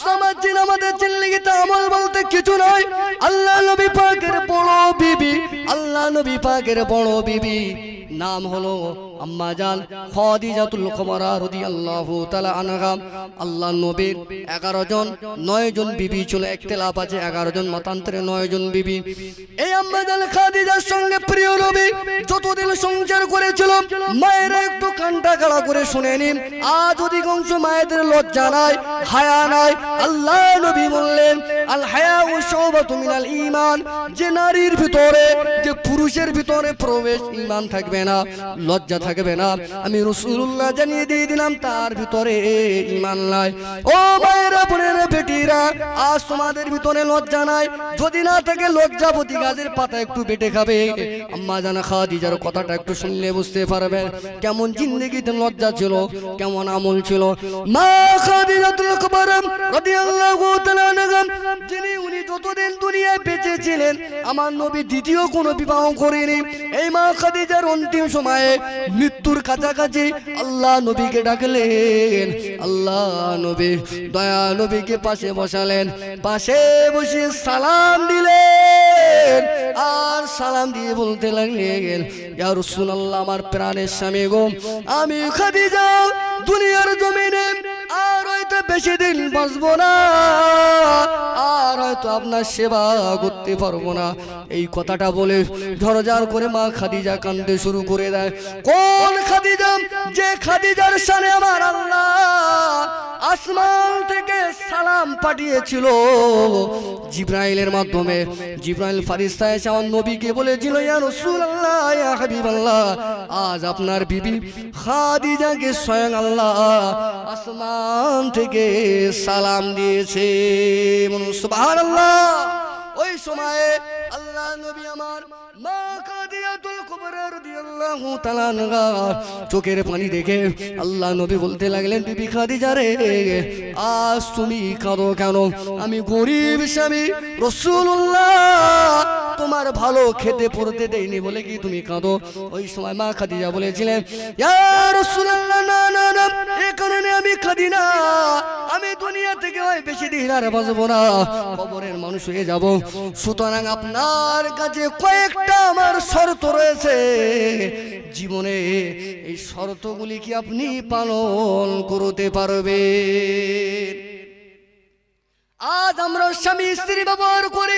আমার দিন আমাদের জিন্দগিতে আমল বলতে কিছু নয় আল্লাহ নবী পাকের বড় বিবি, আল্লাহ নবী পাকের বড় বিবি। নাম হলো আম্মা জান খাদিজাতুল কুবরা রাদিয়াল্লাহু তাআলা আনহা। আল্লাহ নবীর 11 জন 9 জন বিবি আছে 11 জন মতান্তরে 9 জন বিবি। এই সঙ্গে প্রিয় নবী যতদিন সংসার করেছিল, মায়েরা একটু কানটা কাড়া করে শুনে নিন। আজ অধিকাংশ মায়েদের লজ্জা নাই, হায়া নাই। আল্লাহ নবী বললেন আল হায়া ও শোবাতু মিনাল ঈমান। যে নারীর ভিতরে, যে পুরুষের ভিতরে প্রবেশ, ঈমান থাকবে না, লজ্জা না। আমি রাসূলুল্লাহ জানিয়ে দিয়ে দিলাম, তার ভিতরে ঈমান নাই। ও মায়েরা, বোনেরা, বেটিরা, আজ তোমাদের ভিতরে লজ্জা নাই। যদি না থাকে লজ্জাপতি গাছের পাতা একটু বেটে খাবে। আম্মা জানা খাদিজার কথাটা একটু শুনলে বুঝতে পারবেন। কেমন জিন্দগিতে লজ্জা ছিল, কেমন আমল ছিল। ছিলেন, আমার নবী দ্বিতীয় কোনো বিবাহ করেনি। এই মা খাদিজার অন্তিম সময়ে মৃত্যুর কাছাকাছি আল্লাহ নবীকে ডাকলেন। আল্লাহ নবী, দয়া নবীকে পাশে বসালেন। পাশে বসে সালাম দিলেন। আর সালাম দিয়ে বলতে লাগলেন, ইয়া রাসূলুল্লাহ, আমার প্রাণের স্বামী গো, আমি খাদিজা, দুনিয়ার জমিনে আর হয়তো বেশি দিন বাঁচবো না। আর হয়তো আপনার সেবা করতে পারব না। এই কথাটা বলে ঝরঝর করে মা খাদিজা কান্দতে শুরু করে দেয়। কোন খাদিজা? যে খাদিজার সানে আমার আল্লাহ আসমান থেকে সালাম পাঠিয়েছিল। জিব্রাইলের মাধ্যমে। জিব্রাইল ফারিস্তা এসে আমার নবীকে বলেছিল হাবিবাল্লাহ, আজ আপনার বিবি খাদিজাকে স্বয়ং আল্লাহ আসমান থেকে সালাম দিয়েছে। সুবহানাল্লাহ। ওই সময়ে আল্লাহ নবী আমার মা খাদিজাতুল কুবরা রাদিয়াল্লাহু তাআলা চোখের পানি দেখে আল্লাহ নবী বলতে লাগলেন, বিবি খাদিজা রে, আজ তুমি কাঁদো কেন? আমি গরিব স্বামী, রাসূলুল্লাহ, তোমার ভালো খেতে পড়তে দেয়নি বলে কি তুমি কাঁদো? ওই সময় মা খাদিজা বলেছিলেন, ইয়া রাসূলুল্লাহ, না না না এই কারণে আমি খাদি না। আমি দুনিয়া থেকে ওই বেশি দিন আর বাঁচবো না। কবরের মানুষ হয়ে যাব। সুতরাং আপনার কাছে কয়েকটা আমার শর্ত রয়েছে। জীবনে এই শর্তগুলি কি আপনি পালন করতে পারবেন? আজ আমরা স্বামী স্ত্রী ব্যবহার করি।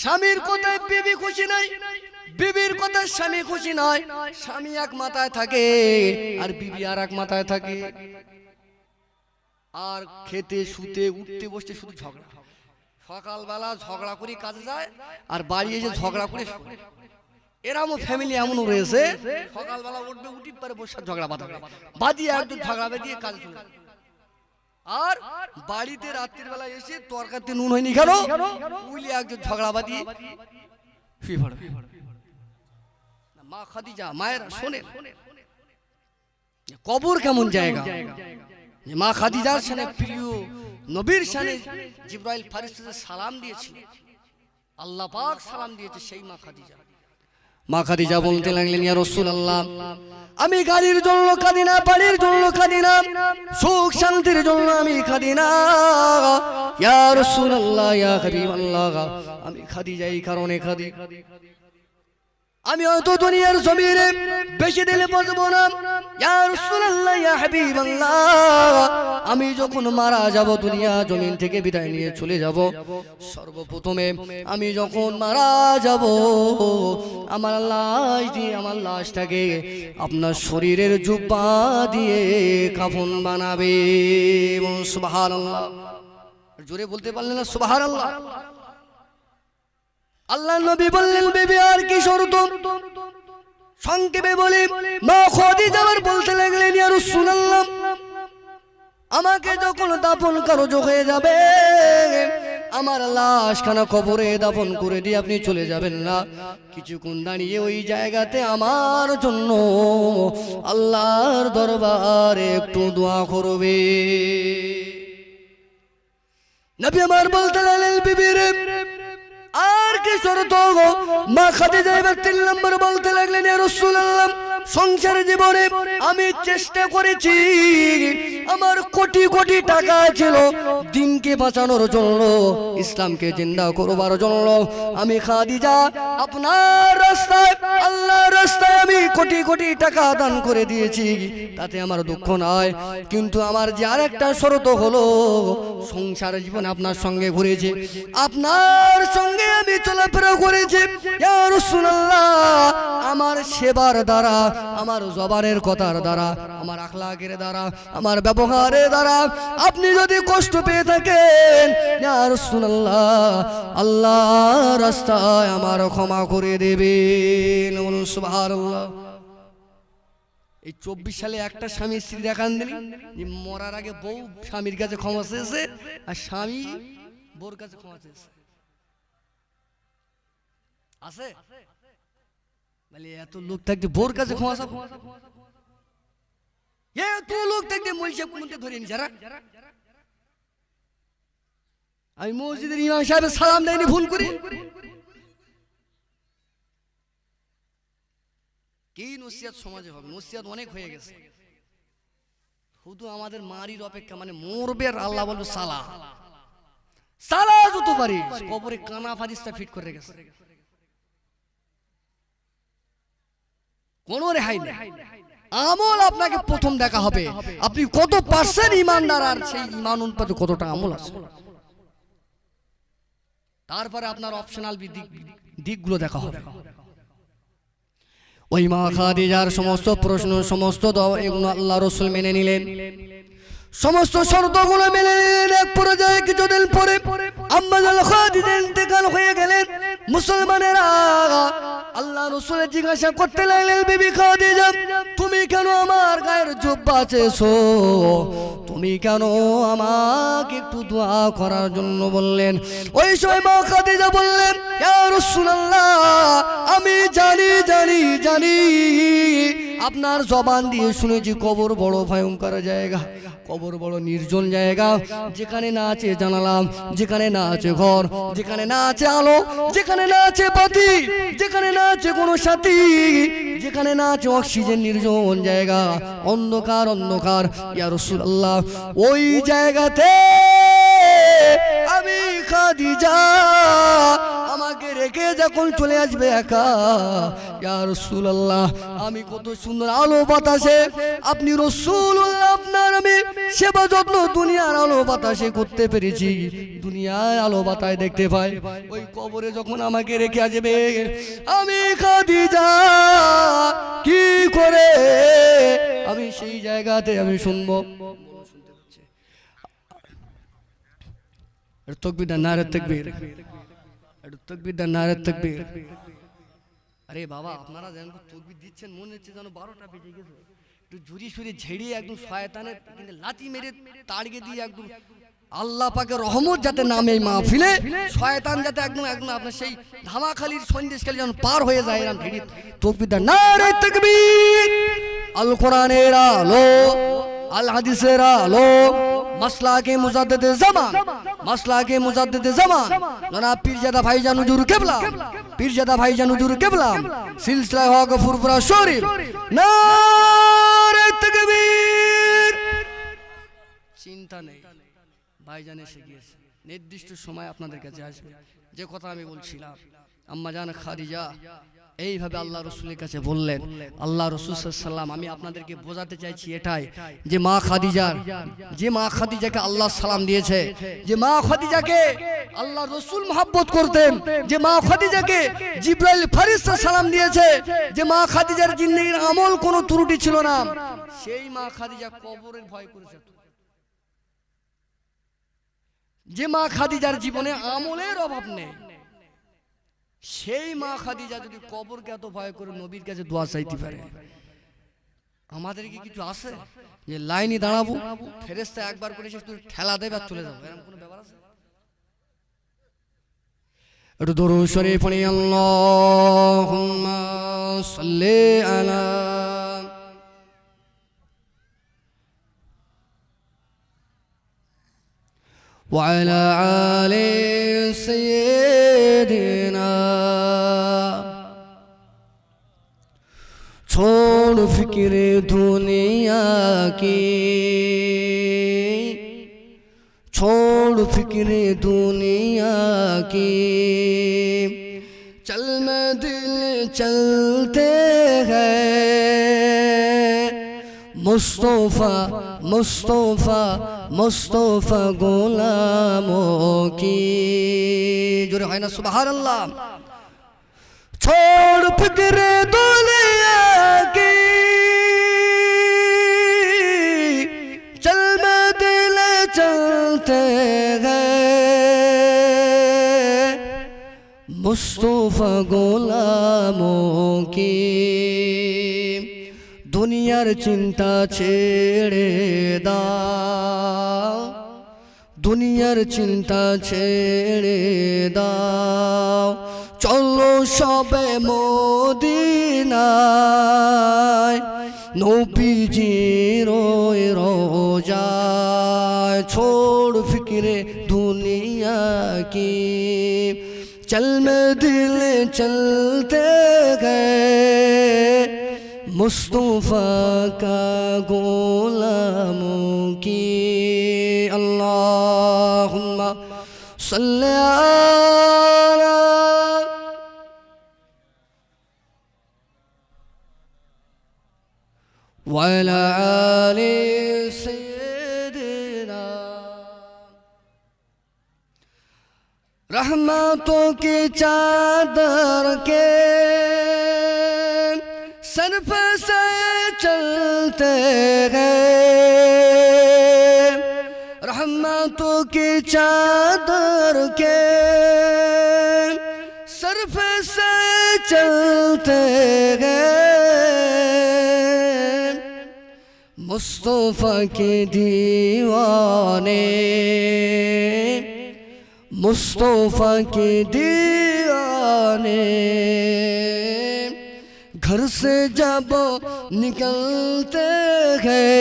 স্বামীর কথায় বিবি খুশি নাই। বিবির কথায় স্বামী খুশি নয় স্বামী এক মাথায় থাকে আর বিবি আর এক মাথায় থাকে। আর খেতে, শুতে, উঠতে, বসতে শুধু ঝগড়া। সকালবেলা ঝগড়া করে কাজে যায় আর বাড়ি এসে ঝগড়া করে। এরমও ফ্যামিলি এমনও রয়েছে, সকালবেলা উঠবে, উঠি পরে বসে ঝগড়া বাঁধাবে বাদিয়ে একদম ঝগড়া বেঁধিয়ে কাজে চলে। আর বাড়িতে রাত্রির বেলা এসে তরকারিতে নুন হয়নি কেন? উইলে একজন ঝগড়া বাঁধিয়ে শুয়ে মা খাদিজা, মায়েরা শোনে কবর কেমন জায়গা? মা খাদিজার সানে প্রিয় নবীর সানে জিব্রাইল ফারিস্তাকে সালাম দিয়েছিল। আল্লাহ পাক সালাম দিয়েছে সেই মা খাদিজা। মা খাদিজা বলতে লাগলেন, ইয়া রাসূলুল্লাহ, আমি গাড়ির জন্য কাঁদি না, বাড়ির জন্য কাঁদি না, সুখ শান্তির জন্য আমি কাঁদি না। ইয়া রাসূলুল্লাহ, ইয়া হাবিবাল্লাহ, আমি খাদিজা এই কারণে কাঁদি। আমি হয়তো দুনিয়ার জমিনে বেশি দিলে বাঁচবো না। আমি যখন মারা যাব, দুনিয়া জমিন থেকে বিদায় নিয়ে চলে যাব। সর্বপ্রথমে আমি যখন মারা যাব, আমার লাশ দিয়ে, আমার লাশটাকে আপনার শরীরের জুব্বা দিয়ে কাফন বানাবে সুবহানাল্লাহ। জোরে বলতে পারলেন না সুবহানাল্লাহ? আল্লাহ নবী বললেন, বেবি, আর কি শর্ত? সংক্ষেপে বলি, মা খাদিজা যাবার বলতে লাগলেন, ইয়া রাসূলুল্লাহ, আমাকে যখন দাফন কারও হয়ে যাবে, আমার লাশ খানা কবরে দাফন করে দিয়ে আপনি চলে যাবেন না। কিছুক্ষণ দাঁড়িয়ে ওই জায়গাতে আমার জন্য আল্লাহর দরবারে একটু দোয়া করবে। নবী আমার বলতে লাগলেন বিবিরে আর কি শর্ত গো? মা খাদিজা এবার তিন নম্বর বলতে লাগলেন রসুল সংসার জীবনে আমি চেষ্টা করেছি আমার কোটি কোটি টাকা ছিল। দিনকে বাঁচানোর জন্য, ইসলামকে জিন্দা করবার জন্য। আমি খাদিজা, আপনার রাস্তায়, আল্লাহর রাস্তায় আমি কোটি কোটি টাকা দান করে দিয়েছি। তাতে আমার দুঃখ নয় কিন্তু আমার যে আরেকটা শর্ত হলো, সংসার জীবন আপনার সঙ্গে ঘুরেছে। আপনার সঙ্গে আমি চলাফেরা করেছি। আমার সেবার দ্বারা, আমার জবানের কথার দ্বারা, আমার আখলাকের দ্বারা, আমার ব্যবহারের দ্বারা আপনি যদি কষ্ট পেয়ে থাকেন রাসূলুল্লাহ, আল্লাহ রাস্তায় আমার ক্ষমা করে দেবেন। এই চব্বিশ সালে একটা স্বামী স্ত্রী দেখান দিলি মরার আগে বউ স্বামীর কাছে ক্ষমা চেয়েছে, আর স্বামী বউর কাছে ক্ষমা চেয়েছে। আছে? এত লোক থাকতে বোর কাছে ক্ষমা আমি মসজিদের ইমাম সালাম দেয়নি, ভুল করি। কি নসিয়াত সমাজে হবে? নসিয়াত অনেক হয়ে গেছে। শুধু আমাদের মারির অপেক্ষা মানে মরবে আল্লাহ বলবে সালা। সালা যত পারি, কবরে কানা ফারিস্তা ফিট করে রেখেছে। কোনো রেহাই নেই। আমল আপনাকে প্রথম দেখা হবে। আপনি কত পার্সেন্ট ইমানদার আর সেই ইমান অনুপাতে কতটা আমল আছে? তারপরে আপনার অপশনাল দিকগুলো দেখা হবে। ওই মা খাদিজার সমস্ত প্রশ্ন, সমস্ত আল্লাহ রসুল মেনে নিলেন। সমস্ত শর্তগুলো মেনে নিলেন এক পর্যায়ে কিছুদিন পরে আম্মাজাল হয়ে গেলেন। মুসলমানেরা আল্লাহ রসুলের জিজ্ঞাসা করতে লাগলেন, বিবি খাদিজা, তুমি কেন আমার গায়ের জুব্বা চেয়েছো? তুমি কেন আমাকে একটু দোয়া করার জন্য বললেন? ওই সময় মা খাদিজা বললেন আমি জানি জানি জানি, আপনার জবান দিয়ে শুনেছি কবর বড় ভয়ঙ্কর জায়গা, কবর বড় নির্জন জায়গা, যেখানে না আছে জানালাম যেখানে না আছে ঘর, যেখানে না আছে আলো, যেখানে না আছে বাতি, যেখানে না আছে কোনো সাথী, যেখানে না আছে অক্সিজেন নির্জন জায়গা, অন্ধকার অন্ধকার, ইয়া রাসূলুল্লাহ, ওই জায়গাতে আমি খাদিজা, আমাকে রেখে যখন চলে আসবে একা, ইয়া রাসূলুল্লাহ, আমি কত সুন্দর আলো বাতাসে, আপনি রাসূলুল্লাহ আপনার আমি সেবা যত্ন দুনিয়ার আলো বাতাসে করতে পেরেছি। দুনিয়ার আলো বাতায় দেখতে পাই। ওই কবরে যখন আমাকে রেখে আসবে, আমি খাদিজা, কি করে? আমি সেই জায়গাতে আমি শুনব। একটু তকবির না নারে তকবির তকবির না নারে তকবির আরে বাবা, আপনারা যেন তকবির দিচ্ছেন, মনে হচ্ছে যেন বারোটা বেজে গেছে। একটু সুরি ঝেড়িয়ে একদম শয়তানে মেরে তাড়িয়ে দিয়ে একদম আল্লাহ পাকে রহমত যাতে নামে এই মাহফিলে, শয়তান যাতে একদম একদম আপনার সেই ধামাখালির সন্দেশখালি যেন পার হয়ে যায় এরকম তকবির না রে তকবির! আল কোরআনের আলো, আল হাদিসের আলো, মাসলাকে মুজাদ্দেদের জামান। মাসলাকে মুজাদ্দিদে জামান। জনাব পীরজাদা ভাইজান হুজুর কেবলা। পীরজাদা ভাইজান হুজুর কেবলা। সিলসিলা হক ফুরফুরা শরীফ। নারে তাকবীর। চিন্তা নেই। ভাইজান এসে গিয়েছে। নির্দিষ্ট সময় আপনাদের কাছে আসবে। যে কথা আমি বলছিলাম। আম্মা জান এইভাবে আল্লাহ রসুলের কাছে বললেন আল্লাহ রসুল আমি আপনাদেরকে বোঝাতে চাইছি এটাই যে মা খাদিজার যে মা খাদিজাকে আল্লাহ সালাম দিয়েছে যে মা খাদিজাকে আল্লাহ রসুল মহাব্বত করতেন যে মা খাদিজাকে জিব্রাইল ফারিস্তা সালাম দিয়েছে যে মা খাদিজার জিন্দগির আমল কোনো ত্রুটি ছিল না সেই মা খাদিজা কবরের ভয় করেছে যে মা খাদিজার জীবনে আমলের অভাব নেই সেই মা খাদিজা যদি কবরকে এত ভয় করে নবীর কাছে দোয়া চাইতে পারে আমাদের কি কিছু আছে যে লাইনে দাঁড়াবো ফেরেস্তা একবার করে এসে তুই ঠেলা দেবে আর চলে যাবো এরকম কোনো ব্যাপার আছে একটু দরুদ শরীফ পড়ি আল্লাহুম্মা সাল্লি আলা وعلى آل سيدنا फिक्र दुनिया की छोड़ फिक्र दुनिया की चल में दिल चलते हैं मुस्तफ़ा मुस्तफ़ा मुस्तफ़ा गुलामों की जो है ना सुबह अल्लाह छोड़ फिक्र दुनिया की चल में दिल चलते गए मुस्तफ़ा গোলামों की দুনিয়ার চিন্তা ছেড়ে দাও দুনিয়ার চিন্তা ছেড়ে দাও چلو شاپے مدینہ نو پی جی روئے رو جا چھوڑ فکر دنیا کی چل میں دل چلتے گئے مصطفیٰ کا غلاموں کی اللہم صلی اللہ وعلى آل سيدنا رحمتوں کی چادر کے سر پہ سے چلتے گئے رحمتوں کی چادر کے سر پہ سے چلتے گئے مصطفیٰ کے دیوانے، مصطفیٰ کے دیوانے۔ گھر سے جب نکلتے ہیں،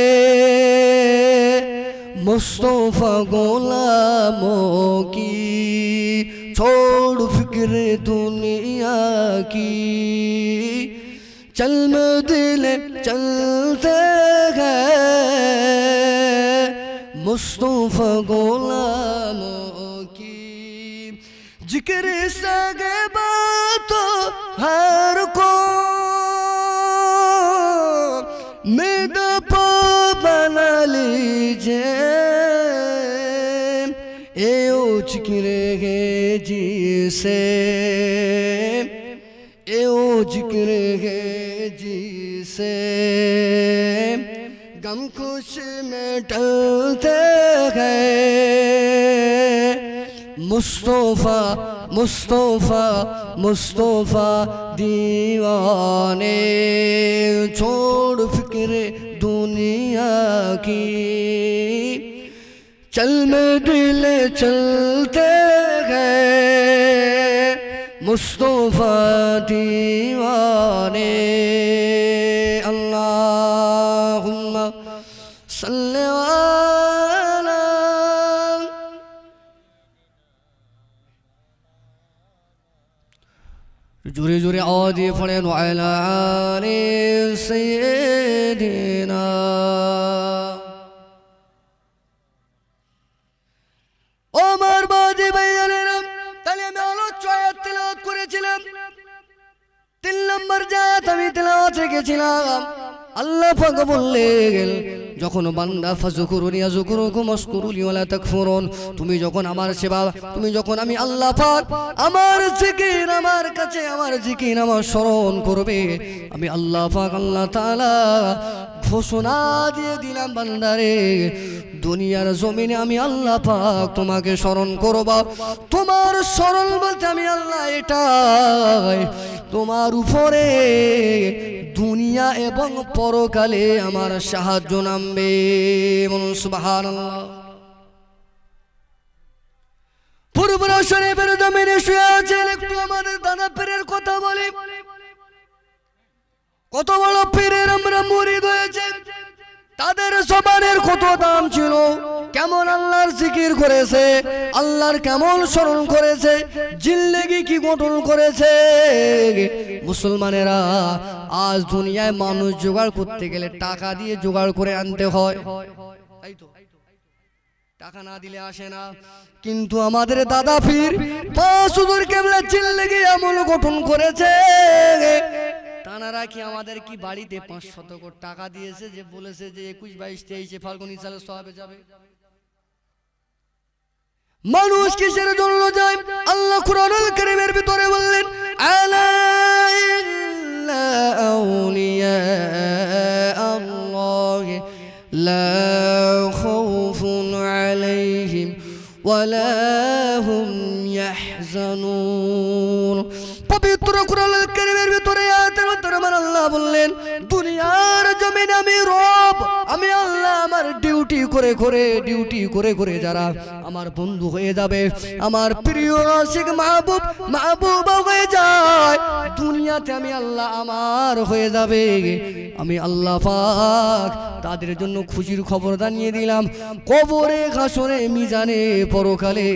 مصطفیٰ غلاموں کی، چھوڑ فکر دنیا کی۔ चल में दिल चलते गए मुस्तफ़ा गुलामों की जिक्र सगे बातों हर को मेद पो बना लीजिए ए जिक्र है जी से ٹلتے گئے مصطفیٰ مصطفیٰ مصطفیٰ دیوانے۔ چھوڑ فکر دنیا کی۔ چل میں دل چلتے گئے مصطفیٰ دیوانے۔ দিয়ে পড়েন ওয়ালা আলি সাইয়্যিদিনা বাজি ভাইয়ানেরা তাহলে আমি আলোচ্য তেলাওয়াত করেছিলাম তিন নম্বর জাত আমি তেলাওয়াত রেখেছিলাম আল্লাহ পাক বললেন যখন বান্দা ফাজকুরুনি যুকুরুকুম আশকুরুলি ওয়ালা তাকফুরুন তুমি যখন আমার সেবা, তুমি যখন আমি আল্লাহ পাক আমার জিকির, আমার কাছে আমার জিকির, আমার স্মরণ করবে, আমি আল্লাহ পাক, আল্লাহ তাআলা ঘোষণা দিয়ে দিলাম বান্দারে দুনিয়ার জমিনে আমি আল্লাহ পাক তোমাকে স্মরণ করবা। তোমার স্মরণ বলতে আমি আল্লাহ এটাই। তোমার উপরে দুনিয়া এবং পরকালে আমার সাহায্য নামবে। দাদা কথা বলি। কত বড় পীরের আমরা মুরিদ হয়েছে তাদের সবানের কত দাম ছিল? কেমন আল্লাহর জিকির করেছে? আল্লাহর কেমন স্মরণ করেছে? জিল্লেগি কি গঠন করেছে? মুসলমানেরা, আজ দুনিয়ায় মানুষ জোগাড় করতে গেলে টাকা দিয়ে জোগাড় করে আনতে হয়। টাকা না দিলে আসে না। কিন্তু আমাদের দাদা ফির পাঁচ কেবলা চিল্লেগে এমন গঠন করেছে। তানারা কি আমাদের কি বাড়িতে পাঁচ শতক টাকা দিয়েছে যে বলেছে যে একুশ, বাইশ, তেইশে ফাল্গুনি সালে সবে যাবে? মানুষ কিসের জন্য যায়? আল্লাহ কুরআনুল কারীমের ভিতরে বললেন, আলা করে ডিউটি করে করে যারা আমার বন্ধু হয়ে যাবে, আমার প্রিয় আশিক মাহবুব, মাহবুবা হয়ে যায়। দুনিয়াতে আমি আল্লাহ আমার হয়ে যাবে। আমি আল্লাহ পাক তাদের জন্য খুশির খবর জানিয়ে দিলাম। কবরে, ঘাসরে, মিজানে, পরকালে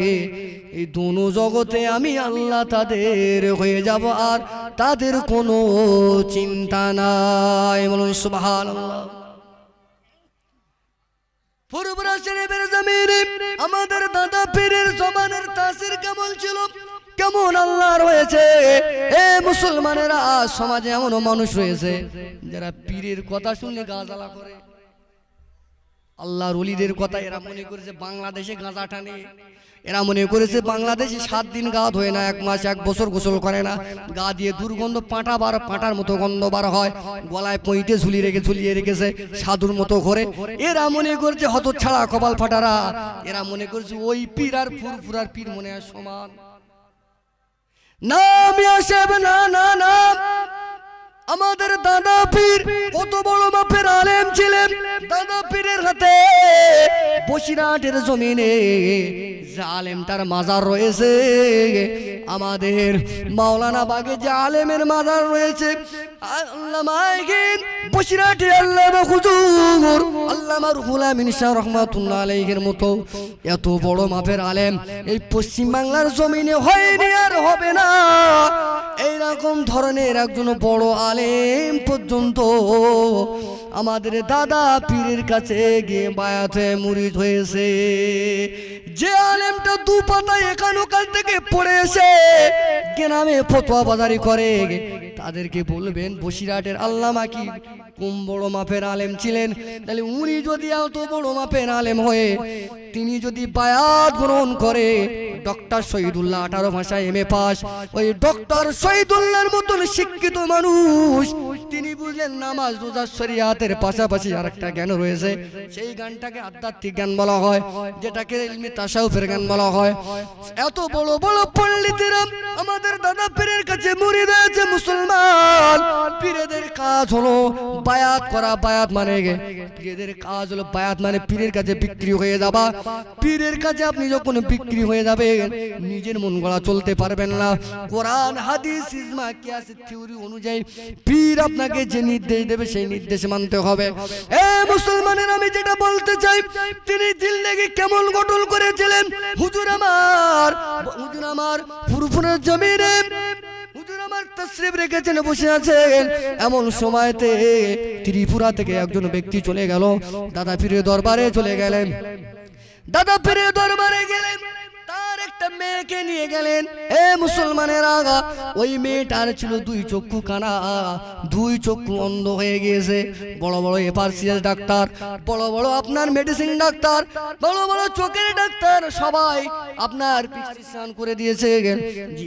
এই দোনো জগতে আমি আল্লাহ তাদের হয়ে যাব আর তাদের কোনো চিন্তা নাই। বলুন সুবহানাল্লাহ। আমাদের দাদা পীরের জমানের তাসির কেমন ছিল? কেমন আল্লাহ রয়েছে? এ মুসলমানেরা, সমাজে এমন মানুষ রয়েছে যারা পীরের কথা শুনলে গাঁজালা করে। আল্লাহর অলিদের কথা এরা মনে করেছে বাংলাদেশে গাঁজা টানে। এরা মনে করেছে বাংলাদেশে সাত দিন গা ধোয় না, এক মাস, এক বছর গোসল করে না। গা দিয়ে দুর্গন্ধ পাঁটা বার, পাঁটার মতো গন্ধ বার হয়। গলায় পইতে ঝুলিয়ে রেখে, ঝুলিয়ে রেখেছে সাধুর মতো করে এরা মনে করছে হত ছাড়া কপাল ফাটারা। এরা মনে করছে ওই পীর আর ফুরফুরার পীর মনে হয় সমান। না না না না। আমাদের দাদা পীর কত বড় মাপের আলেম ছিলেন। দাদা পীরের হাতে বসিরহাটের জমিনে যে আলেমটার মাজার রয়েছে, আমাদের মাওলানা বাগে যে আলেমের মাজার রয়েছে আল্লামা আইগিন বসিরহাটের আল্লামা হুজুর, আল্লামা রুহুল আমিন শাহ রহমাতুল্লাহ আলাইহির মতো। এত বড় মাপের আলেম এই পশ্চিম বাংলার জমিনে হয়নি আর হবে না। এইরকম ধরনের একজন বড় আলেম পর্যন্ত আমাদের দাদা পীরের কাছে গিয়ে বায়াতে মুরিদ হয়েছে। যে আলেমটা দু পাতায় একানো কাল থেকে পড়ে এসে গ্রামে ফতোয়া বাজারি করে। তাদেরকে বলবেন বসিরাটের আল্লামা কি? কম বড় মাপের আলেম ছিলেন? তাহলে উনি যদি এত বড় মাপের আলেম হয়ে, তিনি যদি বায়াত গ্রহণ করে ডক্টর শহীদুল্লাহ আঠারো ভাষায় এম এ পাস ওই ডক্টর শহীদুল্লাহর মতন শিক্ষিত মানুষ। তিনি বুঝলেন নামাজ, রোজা, শরিয়াতের পাশাপাশি আর একটা জ্ঞান রয়েছে। সেই গানটাকে আধ্যাত্মিক জ্ঞান বলা হয়, যেটাকে ইলমি তাসাউফের জ্ঞান বলা হয়। এত বড় বড় পণ্ডিতেরা আমাদের দাদা পীরের কাছে মুড়ি রয়েছে মুসলমান। পীরেদের কাজ হলো বায়াত করা, বায়াত মানে পীরেদের কাজ হলো বায়াত মানে পীরের কাছে বিক্রি হয়ে যাবা পীরের কাছে আপনি যখন বিক্রি হয়ে যাবেন নিজের মন গড়া চলতে পারবেন না। কোরআন হাদিস ইজমা কিয়াস থিওরি অনুযায়ী পীর আপনাকে যে নির্দেশ দেবে সেই নির্দেশ মানতে হবে। এ মুসলমানের আমি যেটা বলতে চাই তিনি কেমন গঠন করেছিলেন? হুজুর আমার হুজুর আমার ফুরফুরের জমিনে হুজুর আমার তশরিফ রেখেছেন বসে আছেন। এমন সময়তে ত্রিপুরা থেকে একজন ব্যক্তি চলে গেল। দাদা পীরের দরবারে চলে গেলেন। দাদা পীরের দরবারে গেলেন। অন্ধ হয়ে গিয়েছে। বড় বড় ডাক্তার, বড় বড় আপনার ডাক্তার, বড় বড় চোখের ডাক্তার সবাই আপনার করে দিয়েছে।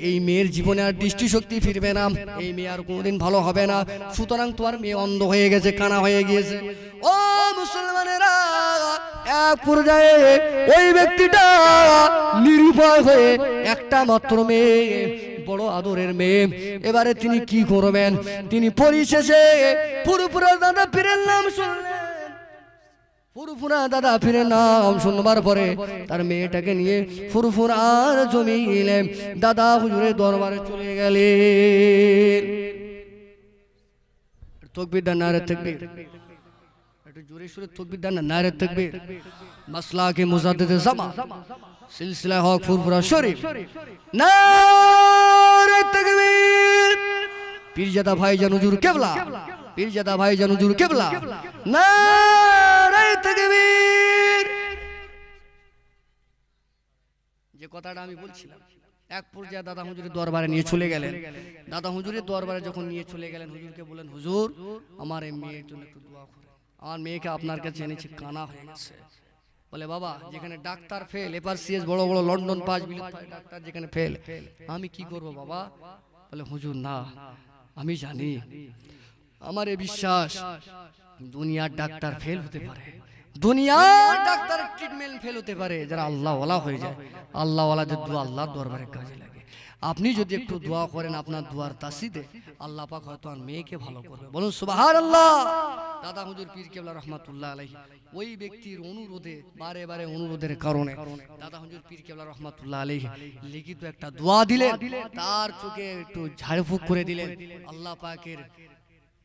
এই মেয়ের জীবনে আর দৃষ্টিশক্তি ফিরবে না। এই মেয়ে আর কোনোদিন ভালো হবে না। সুতরাং তোমার মেয়ে অন্ধ হয়ে গেছে, কানা হয়ে গিয়েছে। ও মুসলমানেরা এক পর্যায়ে ওই ব্যক্তিটা নিরুপায় হয়ে একটা মাত্র মেয়ে, বড় আদরের মেয়ে। এবারে তিনি কি করবেন? তিনি পরিশেষে পুরোপুরা দাদা পীরের নাম শুনলেন। ফুরফুরা দাদা ফিরে নাম শুনবার পরে তার মেয়েটাকে নিয়ে ফুরফুরার জমি এলেন দাদা হুজুরের দরবারে চলে গেলেন। তকবির দান নারে তকবির। যে কথাটা আমি বলছিলাম, এক পর্যায়ে দাদা হুজুরের দরবারে নিয়ে চলে গেলেন। দাদা হুজুরের দরবারে যখন নিয়ে চলে গেলেন, হুজুরকে বলেন হুজুর, আমার এই মেয়ের জন্য একটু দোয়া আমার মেয়েকে আপনার কাছে এনেছি কানা হয়ে গেছে। বলে বাবা যেখানে ডাক্তার ফেল এপার সিএস বড় বড় লন্ডন পাঁচ বিলিয়ন ডাক্তার যেখানে ফেল। আমি কি করব বাবা? বলে হুজুর না আমি জানি। আমার এ বিশ্বাস দুনিয়ার ডাক্তার ফেল হতে পারে। দুনিয়ার ডাক্তার ট্রিটমেন্ট ফেল হতে পারে। যারা আল্লাহ ওয়ালা হয়ে যায়। আল্লাহ ওয়ালাদের দোয়া আল্লাহর দরবারে কাজে লাগে। আপনি যদি একটু দোয়া করেন আপনার দোয়ার তাসিদে আল্লাহ পাক হয়তো আর মেয়েকে ভালো করবে। বলুন সুবাহার আল্লাহ দাদা হুজুর পীর কেবলা রহমাতুল্লাহ আলাইহি। ওই ব্যক্তির অনুরোধে বারে বারে অনুরোধের কারণে দাদা হুজুর পীর কেবলা রহমাতুল্লাহ আলাইহি লিখিত একটা দোয়া দিলেন। তার চোখে একটু ঝাড়ফুঁক করে দিলেন। আল্লাহ পাকের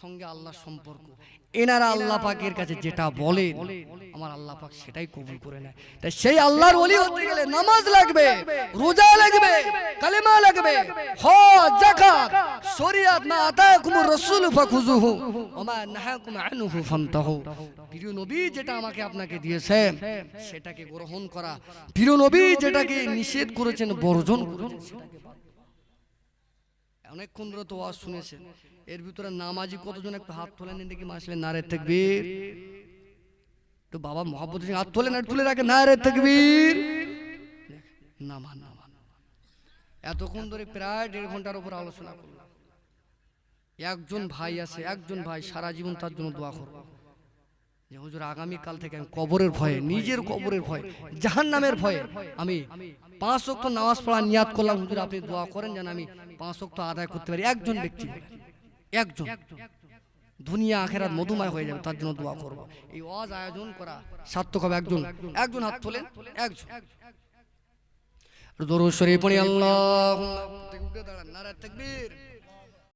সঙ্গে আল্লাহর সম্পর্ক। এনারা আল্লাহ পাকের কাছে যেটা বলেন আমার আল্লাহ পাক সেটাই কবুল করে নেয়। তাই সেই আল্লাহর ওলি হতে গেলে নামাজ লাগবে রোজা লাগবে কালেমা লাগবে হজ যাকাত শরিয়াত মা আতাকুমুর রাসূল ফাখুযুহু ওয়া মা নাহাকুম আনহু ফান্তাহু। প্রিয় নবী যেটা আমাকে আপনাকে দিয়েছেন সেটাকে গ্রহণ করা। প্রিয় নবী যেটাকে নিষেধ করেছেন বর্জন করেছেন। সেটাকে অনেকক্ষণ ধরে তো আওয়াজ শুনেছেন। এর ভিতরে নামাজি কতজন একটু হাত তোলেন দেখি মাসলে নারে তেকবীর। তো বাবা মহাব্বত সিং হাত তোলেন আর তুলে রাখে নারে তেকবীর। নামা নামা এতক্ষণ ধরে প্রায় দেড় ঘণ্টার উপর আলোচনা করলাম। একজন ভাই আছে একজন ভাই সারা জীবন তার জন্য দোয়া করব। যে হুজুর আগামী কাল থেকে আমি কবরের ভয়ে নিজের কবরের ভয়ে জাহান নামের ভয়ে আমি পাঁচ অক্ত নামাজ পড়া নিয়াত করলাম হুজুর আপনি দোয়া করেন যেন আমি পাঁচ অক্ত আদায় করতে পারি। একজন ব্যক্তি। একজন। দুনিয়া, আখেরাত মধুময় হয়ে যাবে, তার জন্য দোয়া করব। এই ওয়াজ আয়োজন করা সার্থক হবে একজন। একজন হাত তোলেন, একজন। দরুদ শরীফ পড়ি আল্লাহ নারায় তাকবীর।